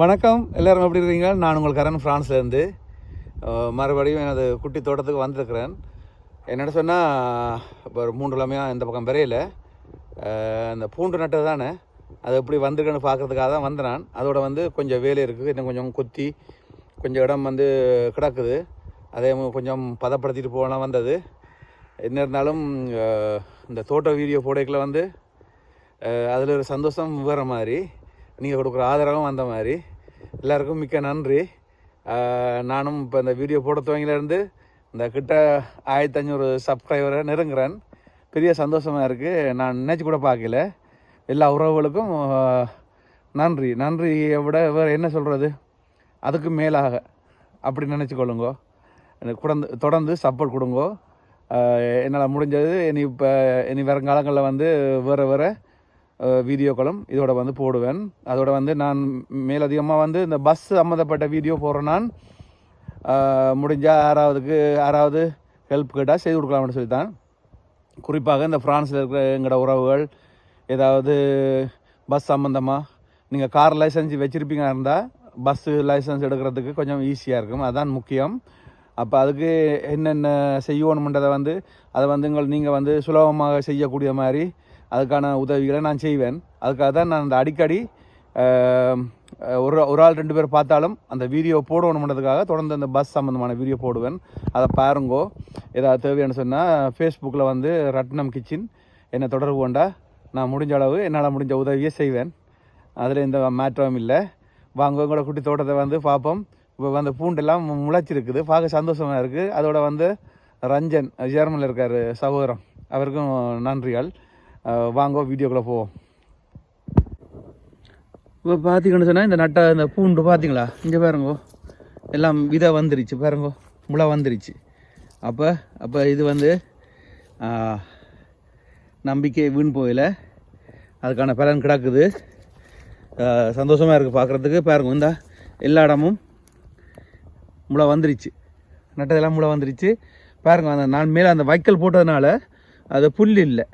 வணக்கம். எல்லாரும் எப்படி இருக்கீங்க? நான் உங்கள் கரண் ஃப்ரான்ஸ்லேருந்து மறுபடியும் எனது குட்டி தோட்டத்துக்கு வந்திருக்கிறேன். என்னென்ன சொன்னால் இப்போ ஒரு மூன்று இல்லாமையாக இந்த பக்கம் விரையில். அந்த பூண்டு நட்டது தானே? அது எப்படி வந்திருக்குன்னு பார்க்கறதுக்காக தான் வந்தேன் நான். அதோட வந்து கொஞ்சம் வேலை இருக்குது. இன்னும் கொஞ்சம் கொத்தி கொஞ்சம் இடம் வந்து கிடக்குது. அதே கொஞ்சம் பதப்படுத்திட்டு போகலாம் வந்தது. என்ன இருந்தாலும் இந்த தோட்ட வீடியோ போடக்கில் வந்து அதில் ஒரு சந்தோஷம் வேறு மாதிரி. நீங்கள் கொடுக்குற ஆதரவும் அந்த மாதிரி. எல்லாருக்கும் மிக்க நன்றி. நானும் இப்போ இந்த வீடியோ போட துவங்கிலேருந்து இந்த கிட்ட ஆயிரத்தி ஐநூறு சப்ஸ்கிரைபரை நெருங்குறேன். பெரிய சந்தோஷமாக இருக்குது நான் நினச்சி கூட பார்க்கல. எல்லா உறவுகளுக்கும் நன்றி. நன்றியை விட வேறு என்ன சொல்கிறது அதுக்கு மேலாக அப்படி நினச்சிக்கொள்ளுங்கோ எனக்கு தொடர்ந்து தொடர்ந்து சப்போர்ட் கொடுங்கோ. என்னால் முடிஞ்சது. இனி இப்போ இனி வருங்காலங்களில் வந்து வேறு வேறு வீடியோக்களும் இதோட வந்து போடுவேன். அதோட வந்து நான் மேலதிகமாக வந்து இந்த பஸ் சம்மந்தப்பட்ட வீடியோ போடுறேன் நான் முடிஞ்சால் யாராவதுக்கு யாராவது ஹெல்ப் கேட்டால் செய்து கொடுக்கலாம்னு சொல்லித்தான். குறிப்பாக இந்த ஃப்ரான்ஸில் இருக்கிற எங்களோட உறவுகள் ஏதாவது பஸ் சம்மந்தமாக நீங்கள் கார் லைசன்ஸ் வச்சுருப்பீங்க இருந்தால் பஸ்ஸு லைசன்ஸ் எடுக்கிறதுக்கு கொஞ்சம் ஈஸியாக இருக்கும். அதுதான் முக்கியம். அப்போ அதுக்கு என்னென்ன செய்யணுன்றதை வந்து அதை வந்து உங்கள் நீங்கள் வந்து சுலபமாக செய்யக்கூடிய மாதிரி அதுக்கான உதவிகளை நான் செய்வேன். அதுக்காக தான் நான் அந்த அடிக்கடி ஒரு ஒரு ஆள் ரெண்டு பேர் பார்த்தாலும் அந்த வீடியோ போடணுன்றதுக்காக தொடர்ந்து அந்த பஸ் சம்மந்தமான வீடியோ போடுவேன். அதை பாருங்கோ. ஏதாவது தேவையானு சொன்னால் ஃபேஸ்புக்கில் வந்து ரட்னம் கிச்சன் என்னை தொடர்பு கொண்டா நான் முடிஞ்ச அளவு என்னால் முடிஞ்ச உதவியை செய்வேன். அதில் எந்த மாற்றமும் இல்லை. வாங்க உங்களோட குட்டி தோட்டத்தை வந்து பார்ப்போம். இப்போ அந்த பூண்டெல்லாம் முளைச்சிருக்குது. பார்க்க சந்தோஷமாக இருக்குது அதோட வந்து ரஞ்சன் ஜெர்மனில் இருக்கார் சகோதரம் அவருக்கும் நன்றிகள். வாங்க வீடியோக்குள்ளே போவோம். இப்போ பார்த்தீங்கன்னு சொன்னால் இந்த நட்டை இந்த பூண்டு பார்த்தீங்களா? இங்கே பாருங்கோ. எல்லாம் விதை வந்துருச்சு பாருங்கோ. முளை வந்துருச்சு. அப்போ அப்போ இது வந்து நம்பிக்கை வீண் போயில. அதுக்கான பலன் கிடக்குது. சந்தோஷமாக இருக்குது பார்க்குறதுக்கு பாருங்க இந்த எல்லா இடமும் முளை வந்துருச்சு. நட்டதெல்லாம் முளை வந்துருச்சு. பாருங்க அந்த நான் மேலே அந்த வைக்கல் போட்டதுனால அது புல் இல்லை.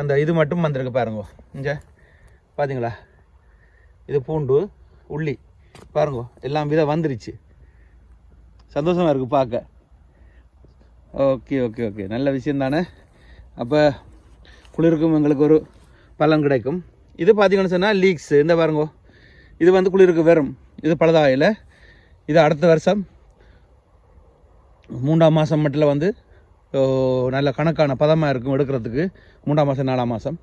அந்த இது மட்டும் வந்திருக்கு பாருங்க. இங்கே. பார்த்தீங்களா இது பூண்டு உள்ளி. பாருங்க எல்லாம் விதம் வந்துருச்சு. சந்தோஷமாக இருக்குது பார்க்க. Okay okay okay. நல்ல விஷயம் தானே? அப்போ குளிருக்கும் எங்களுக்கு ஒரு பலன் கிடைக்கும். இது பார்த்தீங்கன்னு சொன்னால் லீக்ஸ் இந்த பாருங்கோ. இது வந்து குளிருக்கு வெறும். இது பழுதாயில் இது அடுத்த வருஷம். மூன்றாம் மாதம் மட்டும் வந்து நல்ல கணக்கான பதமாக இருக்கும் எடுக்கிறதுக்கு. மூன்றாம் மாதம் நாலாம் மாதம்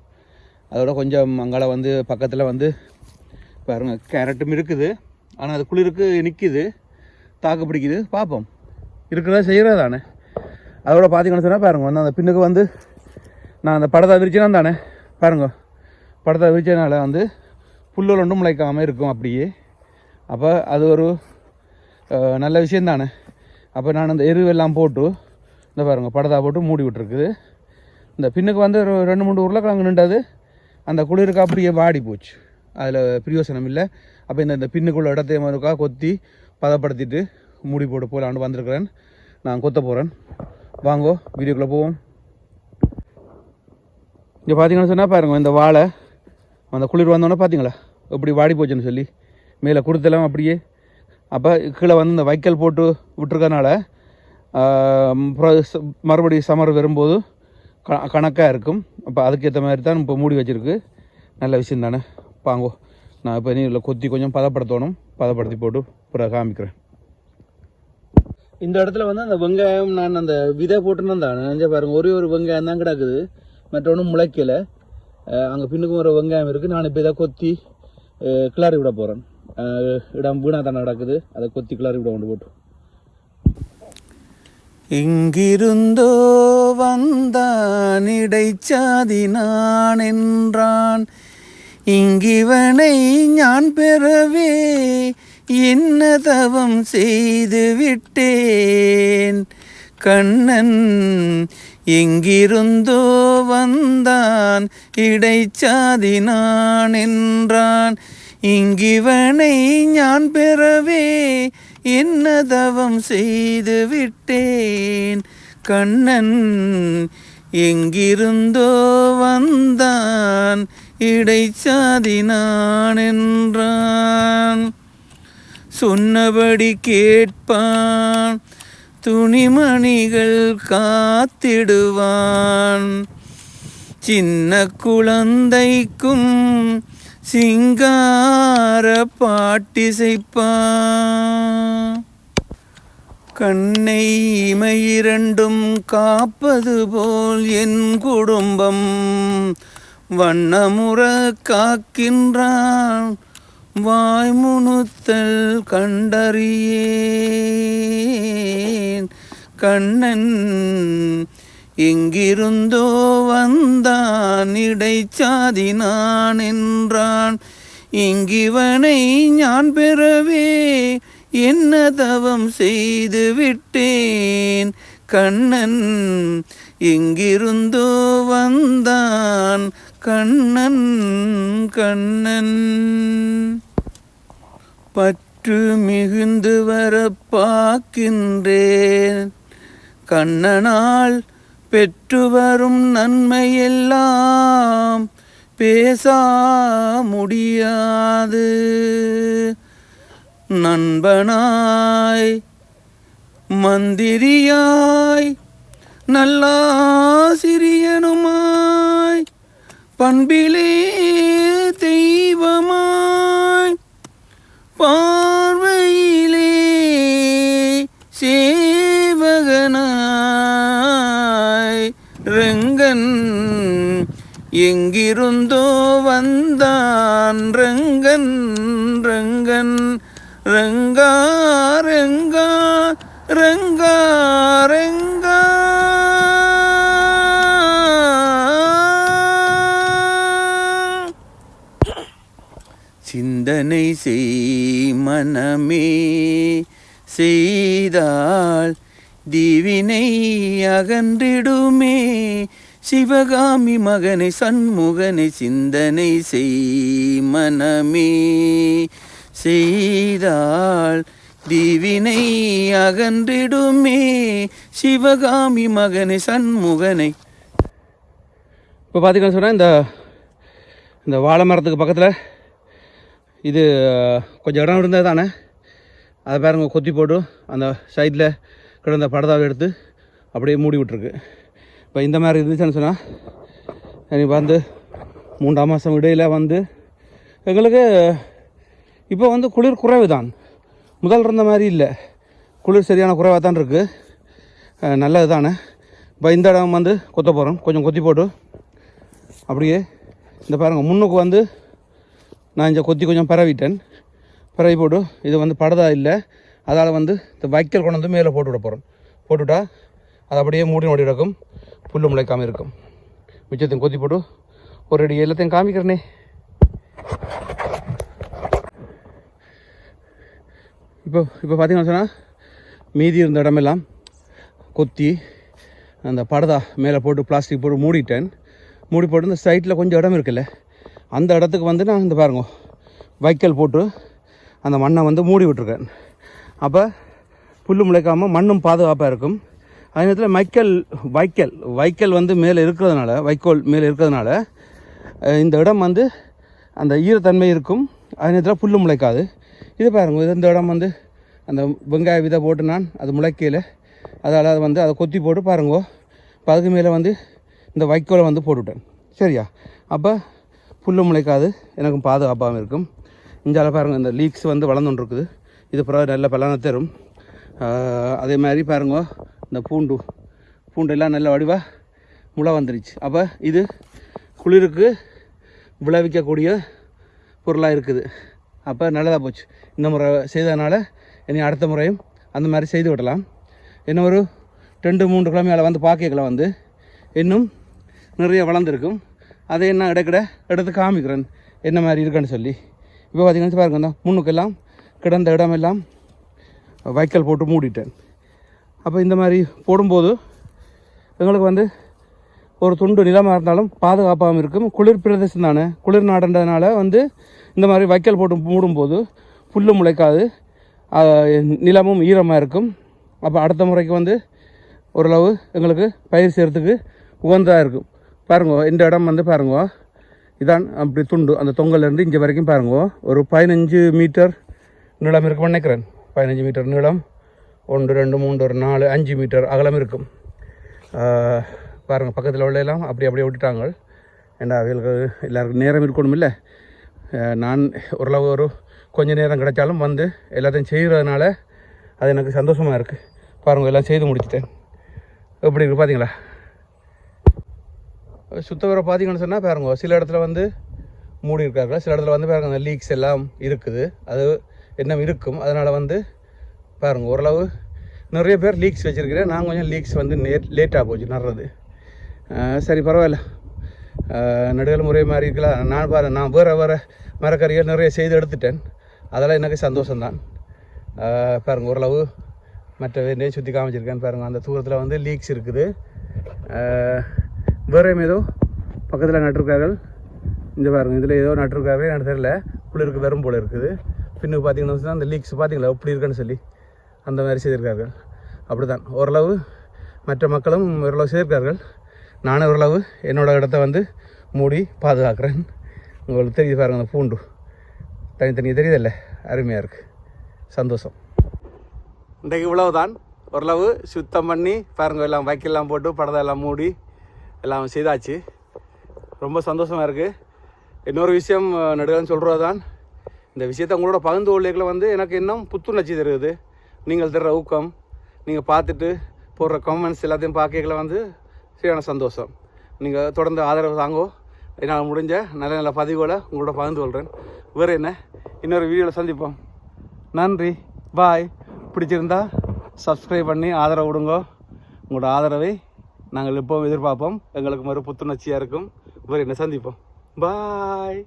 அதோட கொஞ்சம் அங்கால வந்து பக்கத்தில் வந்து பாருங்கள் கேரட்டும் இருக்குது. ஆனால் அது குளிருக்கு நிற்கிது தாக்கு பிடிக்குது. பார்ப்போம் இருக்கிறத செய்கிறது தானே? அதோட பார்த்தீங்கன்னு சொன்னால் பாருங்க வந்து அந்த பின்னுக்கு வந்து நான் அந்த படத்தை விரிச்சேனா தானே? பாருங்க. படத்தை விரிச்சதுனால வந்து புல்லுகள் ஒன்றும் முளைக்காமல் இருக்கும் அப்படியே. அப்போ அது ஒரு நல்ல விஷயம் தானே? அப்போ நான் அந்த எருவெல்லாம் போட்டு இந்த பாருங்க படதா போட்டு மூடி விட்டுருக்குது. இந்த பின்னுக்கு வந்து ஒரு ரெண்டு மூணு உருளைக்கிழங்கு நின்றது. அந்த குளிருக்கு அப்படியே வாடி போச்சு. அதில் பிரயோசனம் இல்லை. அப்போ இந்த இந்த பின்னுக்குள்ள இடத்தையும் இருக்கா கொத்தி பதப்படுத்திட்டு மூடி போட்டு போகலான்னு வந்திருக்கிறேன். நான் கொத்த போகிறேன் வாங்கோ வீடியோக்குள்ளே போவோம். இங்கே பார்த்தீங்கன்னு சொன்னால் பாருங்க இந்த வாழை அந்த குளிர் வந்தோன்னே பார்த்தீங்களா எப்படி வாடி போச்சுன்னு சொல்லி. மேலே கொடுத்தெல்லாம் அப்படியே அப்போ கீழே வந்து இந்த வைக்கல் போட்டு விட்டுருக்கனால மறுபடியும் சமர் வரும்போது க கணக்காக இருக்கும். அப்போ அதுக்கேற்ற மாதிரி தான் இப்போ மூடி வச்சிருக்கு. நல்ல விஷயம் தானே. பாங்கோ நான் இப்போ நீரில் கொத்தி கொஞ்சம் பதப்படுத்தணும். பதப்படுத்தி போட்டு அப்புறம் காமிக்கிறேன். இந்த இடத்துல வந்து அந்த வெங்காயம் நான் அந்த விதை போட்டுன்னு தான். நினைஞ்ச பாருங்க ஒரே ஒரு வெங்காயம் தான் கிடக்குது. மற்றொன்றும் முளைக்கல. அங்கே பின்னுக்கும் ஒரு வெங்காயம் இருக்குது நான் இப்போ இதை கொத்தி கிளாரி கிளறி விட போகிறேன் இடம் வீணாக தானே நடக்குது அதை கொத்தி கிளறி விட கொண்டு போட்டு. இங்கிருந்தோ வந்தான் இடைச்சாதி நான் என்றான் இங்கிவனை ஞான் பெறவே என்ன தவம் செய்து விட்டேன். கண்ணன் எங்கிருந்தோ வந்தான் இடைச்சாதி நான் என்றான் இங்கிவனை ஞான் பெறவே என்ன தவம் செய்து விட்டேன். கண்ணன் எங்கிருந்தோ வந்தான். இடைச்சாதி நான் என்றான் சொன்னபடி கேட்பான். துணிமணிகள் காத்திடுவான். சின்ன குழந்தைக்கும் சிங்கார பாட்டிசைப்பா. கண்ணை இமையிரண்டும் காப்பது போல் என் குடும்பம் வண்ணமுற காக்கின்றான் வாய்முணுத்தல் கண்டறியேன். கண்ணன் எங்கிருந்தோ வந்தான் இடைச்சாதி நான் என்றான் இங்கிவனை ஞான் பெறவே என்ன தவம் செய்து விட்டேன். கண்ணன் எங்கிருந்தோ வந்தான். கண்ணன் கண்ணன். பற்று மிகுந்து வர பார்க்கின்றேன் கண்ணனால் பெற்று வரும் நன்மையெல்லாம் பேசா முடியாது. நண்பனாய் மந்திரியாய் நல்லாசிரியனுமாய் பண்பிலே தெய்வமாய் பா எங்கிருந்தோ வந்தான் ரங்கன் ரங்கன் ரங்கா ரங்கா ரங்கா ரங்கா. சிந்தனை செய் மனமே செய்தால் தீவினை அகன்றிடுமே. சிவகாமி மகனை சண்முகனை சிந்தனை செய் மனமே. செய்தாள் தீவினை அகன்றிடுமே. சிவகாமி மகனை சண்முகனை. இப்போ பார்த்தீங்கன்னு சொன்னால் இந்த இந்த வாழை மரத்துக்கு பக்கத்தில் இது கொஞ்சம் இடம் இருந்தது தானே அதை பாருங்க கொத்தி போட்டு அந்த சைடில் கிடந்த படதாவை எடுத்து அப்படியே மூடி விட்டுருக்கு. இப்போ இந்த மாதிரி இருந்துச்சுன்னு சொன்னால் எனக்கு வந்து மூன்றாம் மாதம் இடையில் வந்து எங்களுக்கு இப்போ வந்து குளிர் குறைவு தான் முதல் இருந்த மாதிரி இல்லை. குளிர் சரியான குறைவாக தான் இருக்குது நல்லது தானே இப்போ இந்த இடம் வந்து கொத்த போகிறோம் கொஞ்சம் கொத்தி போட்டு அப்படியே இந்த பாருங்கள் முன்னுக்கு வந்து நான் இங்கே கொத்தி கொஞ்சம் பரவிட்டேன். பரவி போட்டு இது வந்து படதா இல்லை. அதால் வந்து இந்த வைக்கல் கொண்டு வந்து மேலே போட்டு விட போகிறோம் போட்டுவிட்டா அது அப்படியே மூடி ஓடி கிடக்கும். புல்லு முளைக்காமல் இருக்கும். மிச்சத்தையும் கொத்தி போட்டு ஒரு அடி எல்லாத்தையும் காமிக்கிறனே. இப்போ இப்போ பார்த்தீங்கன்னா சொன்னால் மீதி இருந்த இடமெல்லாம் கொத்தி அந்த படதா மேலே போட்டு பிளாஸ்டிக் போட்டு மூடிட்டேன். மூடி போட்டு இந்த சைட்டில் கொஞ்சம் இடம் இருக்குல்ல. அந்த இடத்துக்கு வந்து நான் இந்த பாருங்க வைக்கல் போட்டு அந்த மண்ணை வந்து மூடி விட்டுருக்கேன். அப்போ புல் முளைக்காமல் மண்ணும் பாதுகாப்பாக இருக்கும். அதே நேரத்தில் மைக்கல் வைக்கல் வைக்கல் வந்து மேலே இருக்கிறதுனால வைக்கோல் மேலே இருக்கிறதுனால இந்த இடம் வந்து அந்த ஈரத்தன்மை இருக்கும். அதே நேரத்தில் புல் முளைக்காது. இது பாருங்க இது இந்த இடம் வந்து அந்த வெங்காய விதை போட்டு நான் அது முளைக்கையில் அதால் அது வந்து அதை கொத்தி போட்டு பாருங்கோ. இப்போ அதுக்கு மேலே வந்து இந்த வைக்கோலை வந்து போட்டுவிட்டேன் சரியா? அப்போ புல்லு முளைக்காது. எனக்கும் பாதுகாப்பாகவும் இருக்கும். இஞ்சால பாருங்கள் இந்த லீக்ஸ் வந்து வளர்ந்துட்டு இருக்குது இது பிறகு நல்ல பலனை தரும். அதே மாதிரி பாருங்கோ இந்த பூண்டு பூண்டு எல்லாம் நல்ல வடிவாக முளை வந்துருச்சு. அப்போ இது குளிருக்கு விளைவிக்கக்கூடிய பொருளாக இருக்குது. அப்போ நல்லதாக போச்சு. இந்த முறை செய்ததுனால இனி அடுத்த முறையும் அந்த மாதிரி செய்து விடலாம். இன்னும் ஒரு ரெண்டு மூன்று கிழமையால் வந்து பார்க்கலாம் வந்து இன்னும் நிறைய வளர்ந்துருக்கும். அதை என்ன இடக்கிட எடுத்து காமிக்கிறேன். என்ன மாதிரி இருக்குன்னு சொல்லி. இப்போ பார்த்தீங்கன்னா பாருங்க இந்த முன்னுக்கெல்லாம் கிடந்த இடமெல்லாம் வைக்கல் போட்டு மூடிட்டேன். அப்போ இந்த மாதிரி போடும்போது எங்களுக்கு வந்து ஒரு துண்டு நிலமாக இருந்தாலும் பாதுகாப்பாகவும் இருக்கும். குளிர் பிரதேசம் தானே. குளிர் நாடுன்றதுனால வந்து இந்த மாதிரி வைக்கல் போட்டு மூடும்போது புல்லு முளைக்காது. நிலமும் ஈரமாக இருக்கும். அப்போ அடுத்த முறைக்கு வந்து ஓரளவு எங்களுக்கு பயிர் செய்கிறதுக்கு உகந்ததாக இருக்கும். பாருங்க இந்த இடம் வந்து பாருங்க. இதான் அப்படி துண்டு. அந்த தொங்கல்லேருந்து இங்கே வரைக்கும் பாருங்க. ஒரு பதினஞ்சு மீட்டர் நீளம் இருக்கும்னு நினைக்கிறேன். பதினஞ்சு மீட்டர் நீளம் ஒன்று ரெண்டு மூன்று ஒரு நாலு அஞ்சு மீட்டர் அகலம் இருக்கும். பாருங்கள் பாருங்க பக்கத்தில் உள்ள எல்லாம் அப்படி அப்படியே விட்டுட்டாங்க. ஏண்டா அவங்களுக்கு எல்லாருக்கும் நேரம் இருக்கணும் இல்லை நான் ஓரளவு ஒரு கொஞ்ச நேரம் கிடைச்சாலும் வந்து எல்லாத்தையும் செய்கிறதுனால அது எனக்கு சந்தோஷமாக இருக்குது பாருங்கள் எல்லாம் செய்து முடிச்சிட்டேன். எப்படி இருக்குது பார்த்தீங்களா சுத்தவரை பார்த்தீங்கன்னு சொன்னால் பாருங்க சில இடத்துல வந்து மூடி இருக்காங்க சில இடத்துல வந்து பாருங்கள் அந்த லீக்ஸ் எல்லாம் இருக்குது. அது என்ன இருக்கும். அதனால் வந்து பாருங்கள் ஓரளவு நிறைய பேர் லீக்ஸ் வச்சுருக்கிறேன் நான் கொஞ்சம் லீக்ஸ் வந்து லேட் லேட்டாக போச்சு நடுறது. சரி பரவாயில்ல. நடுகள் முறை மாதிரி இருக்கலாம் நான் பாரு நான் வேறு வேறு மரக்கறிகள் நிறைய செய்து எடுத்துட்டேன். அதெல்லாம் எனக்கு சந்தோஷம்தான். பாருங்கள் ஓரளவு மற்ற வேண்டிய சுற்றி காமிச்சிருக்கேன் பாருங்கள் அந்த தூரத்தில் வந்து லீக்ஸ் இருக்குது. வேறே ஏதோ பக்கத்தில் நட்டிருக்கார்கள். இந்த பாருங்கள் இதில் ஏதோ நட்டிருக்காரு எனக்கு தெரியல. குளிருக்கு வெறும் போல் இருக்குது. பின்னுக்கு பார்த்தீங்கன்னா அந்த லீக்ஸ் பார்த்தீங்களா எப்படி இருக்குன்னு சொல்லி. அந்த மாதிரி செய்திருக்கார்கள். அப்படிதான் ஓரளவு மற்ற மக்களும் ஓரளவு செய்திருக்கார்கள். நானும் ஓரளவு என்னோட இடத்த வந்து மூடி பாதுகாக்கிறேன். உங்களுக்கு தெரியுது பாருங்க அந்த பூண்டு. தனித்தனி தெரியுதில்ல. அருமையாக இருக்குது சந்தோஷம். இன்றைக்கு இவ்வளவு தான் ஓரளவு சுத்தம் பண்ணி பாருங்க எல்லாம் வைக்கெல்லாம் போட்டு படத்தை எல்லாம் மூடி எல்லாம் செய்தாச்சு. ரொம்ப சந்தோஷமாக இருக்குது இன்னொரு விஷயம் நடுகன்னு சொல்கிறது தான் இந்த விஷயத்தை உங்களோட பகிர்ந்து கொள்ளைகளை வந்து எனக்கு இன்னும் புத்துணர்ச்சி தருது நீங்கள் தர்ற ஊக்கம் நீங்கள் பார்த்துட்டு போடுற கமெண்ட்ஸ் எல்லாத்தையும் பார்க்கல வந்து சரியான சந்தோஷம். நீங்கள் தொடர்ந்து ஆதரவு தாங்கோ. என்னால் முடிஞ்ச நல்ல நல்ல பதிவுகளை உங்களோட பகிர்ந்து கொள்கிறேன் வேறு என்ன? இன்னொரு வீடியோவில் சந்திப்போம். நன்றி. பாய் பிடிச்சிருந்தா சப்ஸ்கிரைப் பண்ணி ஆதரவு விடுங்க உங்களோட ஆதரவை நாங்கள் எப்போவும் எதிர்பார்ப்போம். எங்களுக்கு மறு புத்துணர்ச்சியாக இருக்கும். வேறு என்ன சந்திப்போம். பாய்